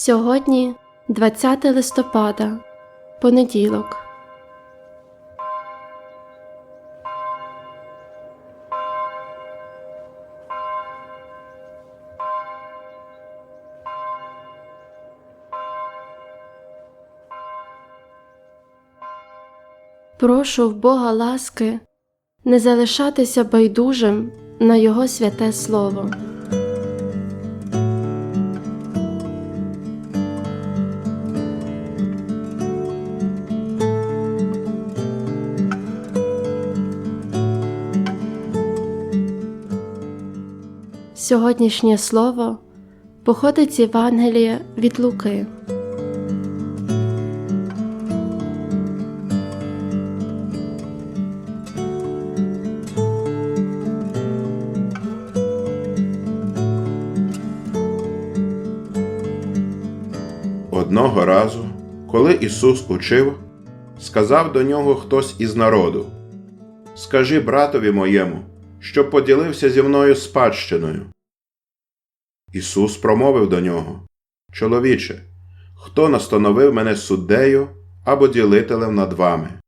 Сьогодні 20 листопада, понеділок. Прошу в Бога ласки не залишатися байдужим на Його святе Слово. Сьогоднішнє слово походить з Євангелія від Луки. Одного разу, коли Ісус учив, сказав до нього хтось із народу: Скажи братові моєму, щоб поділився зі мною спадщиною. Ісус промовив до нього: Чоловіче, хто настановив мене суддею або ділителем над вами?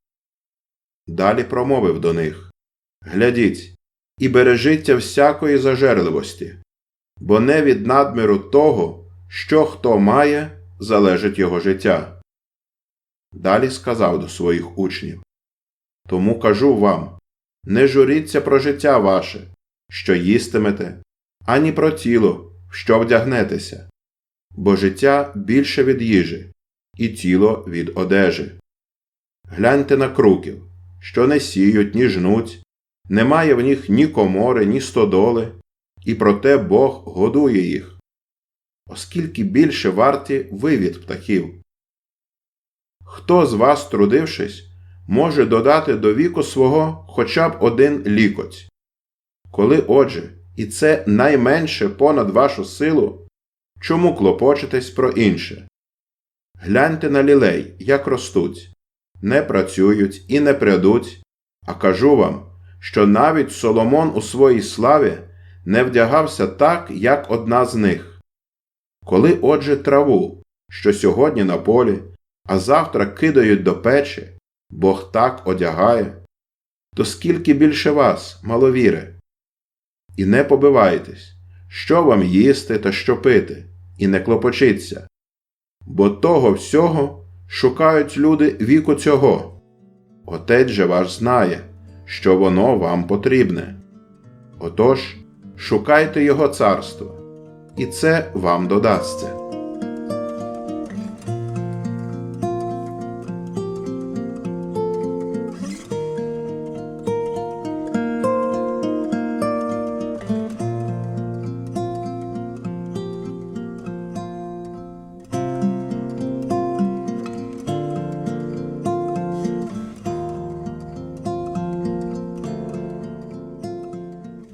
Далі промовив до них: Глядіть, і бережіться всякої зажерливості, бо не від надміру того, що хто має, залежить його життя. Далі сказав до своїх учнів Тому кажу вам не журіться про життя ваше, що їстимете, ані про тіло, що вдягнетеся, бо життя більше від їжі, і тіло від одежі. Гляньте на круків, що не сіють, ні жнуть, немає в них ні комори, ні стодоли, і проте Бог годує їх оскільки більше варті ви від птахів. Хто з вас, трудившись, може додати до віку свого хоча б один лікоть? Коли, отже, і це найменше понад вашу силу, чому клопочетесь про інше? Гляньте на лілей, як ростуть, не працюють і не прядуть, а кажу вам, що навіть Соломон у своїй славі не вдягався так, як одна з них. Коли, отже, траву, що сьогодні на полі, а завтра кидають до печі, Бог так одягає, то скільки більше вас, маловіри? І не побивайтесь, що вам їсти та що пити, і не клопочіться, бо того всього шукають люди віку цього. Отець же ваш знає, що воно вам потрібне. Отож, шукайте Його царство і це вам додасться.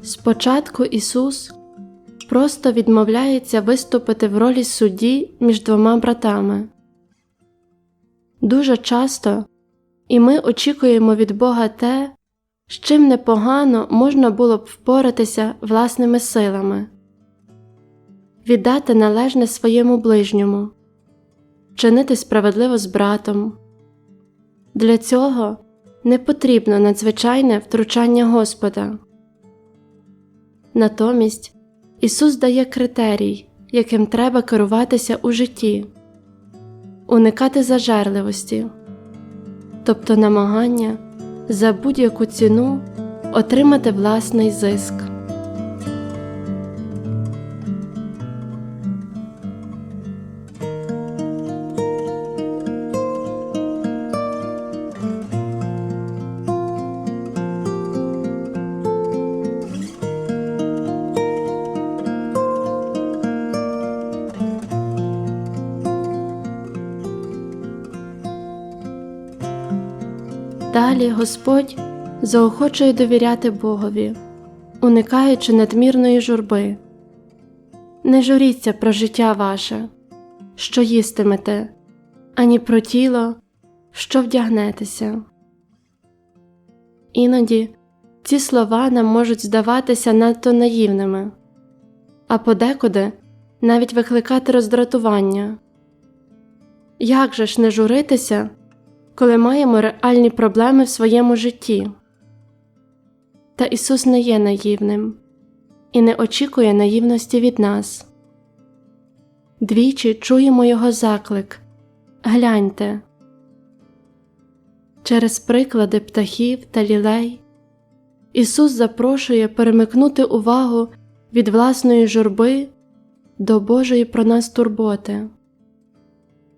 Спочатку Ісус просто відмовляється виступити в ролі судді між двома братами. Дуже часто і ми очікуємо від Бога те, з чим непогано можна було б впоратися власними силами, віддати належне своєму ближньому, чинити справедливо з братом. Для цього не потрібно надзвичайне втручання Господа. Натомість Ісус дає критерій, яким треба керуватися у житті, уникати зажерливості, тобто намагання за будь-яку ціну отримати власний зиск. Далі Господь заохочує довіряти Богові, уникаючи надмірної журби. Не журіться про життя ваше, що їстимете, ані про тіло, що вдягнетеся. Іноді ці слова нам можуть здаватися надто наївними, а подекуди навіть викликати роздратування, Як же ж не журитися, коли маємо реальні проблеми в своєму житті? Та Ісус не є наївним і не очікує наївності від нас. Двічі чуємо Його заклик Гляньте. Через приклади птахів та лілей Ісус запрошує перемикнути увагу від власної журби до Божої про нас турботи.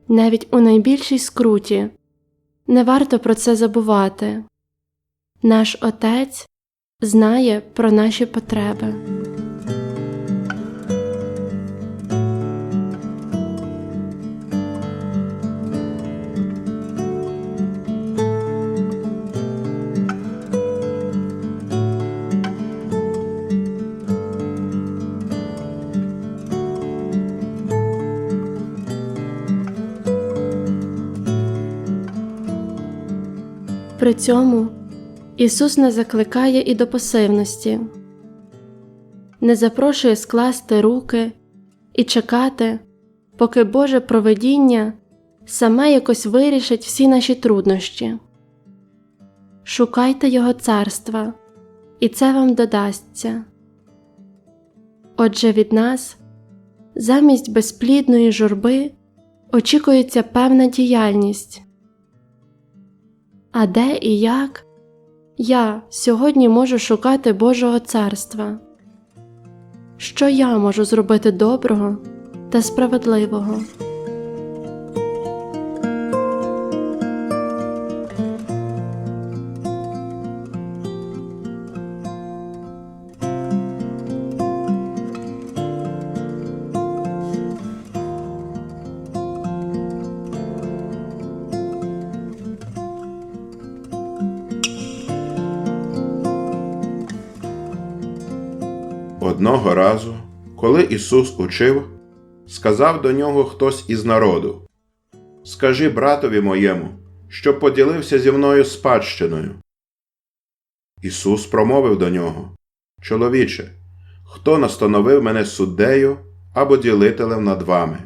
Навіть у найбільшій скруті не варто про це забувати. Наш Отець знає про наші потреби. При цьому Ісус не закликає і до пасивності, не запрошує скласти руки і чекати, поки Боже провидіння саме якось вирішить всі наші труднощі. Шукайте Його царства, і це вам додасться. Отже, від нас замість безплідної журби очікується певна діяльність. А де і як я сьогодні можу шукати Божого царства? Що я можу зробити доброго та справедливого? Одного разу, коли Ісус учив, сказав до нього хтось із народу: Скажи братові моєму, що поділився зі мною спадщиною. Ісус промовив до нього: Чоловіче, хто настановив мене суддею або ділителем над вами?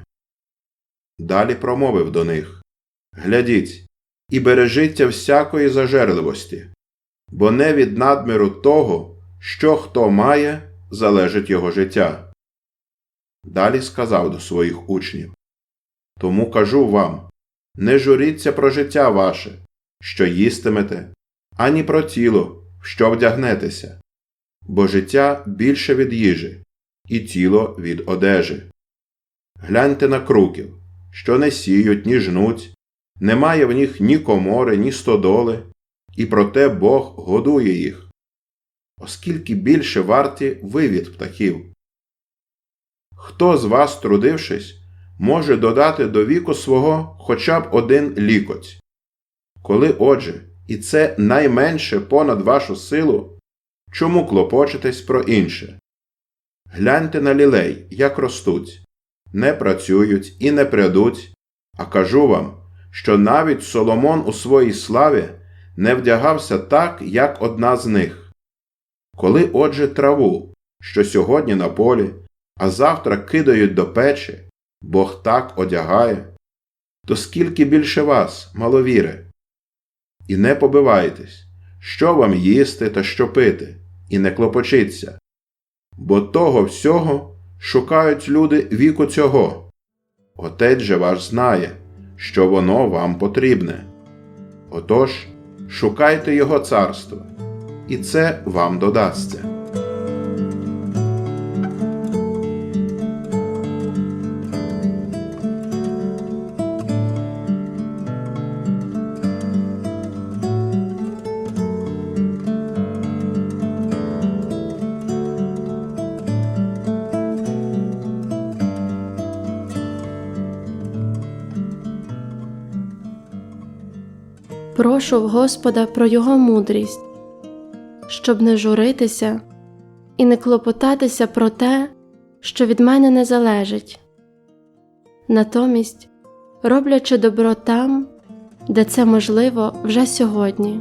Далі промовив до них: Глядіть, і бережіться всякої зажерливості, бо не від надміру того, що хто має, залежить його життя. Далі сказав до своїх учнів Тому кажу вам не журіться про життя ваше, що їстимете, ані про тіло, що вдягнетеся, бо життя більше від їжі, і тіло від одежі. Гляньте на круків, що не сіють, ні жнуть, немає в них ні комори, ні стодоли, і проте Бог годує їх оскільки більше варті ви від птахів. Хто з вас, трудившись, може додати до віку свого хоча б один лікоть? Коли, отже, і це найменше понад вашу силу, чому клопочетесь про інше? Гляньте на лілей, як ростуть, не працюють і не прядуть, а кажу вам, що навіть Соломон у своїй славі не вдягався так, як одна з них. Коли, отже, траву, що сьогодні на полі, а завтра кидають до печі, Бог так одягає, то скільки більше вас, маловіри? І не побивайтесь, що вам їсти та що пити, і не клопочіться, бо того всього шукають люди віку цього. Отець же ваш знає, що воно вам потрібне. Отож, шукайте Його царство і це вам додасться. Прошу в Господа про Його мудрість, щоб не журитися і не клопотатися про те, що від мене не залежить. Натомість, роблячи добро там, де це можливо вже сьогодні.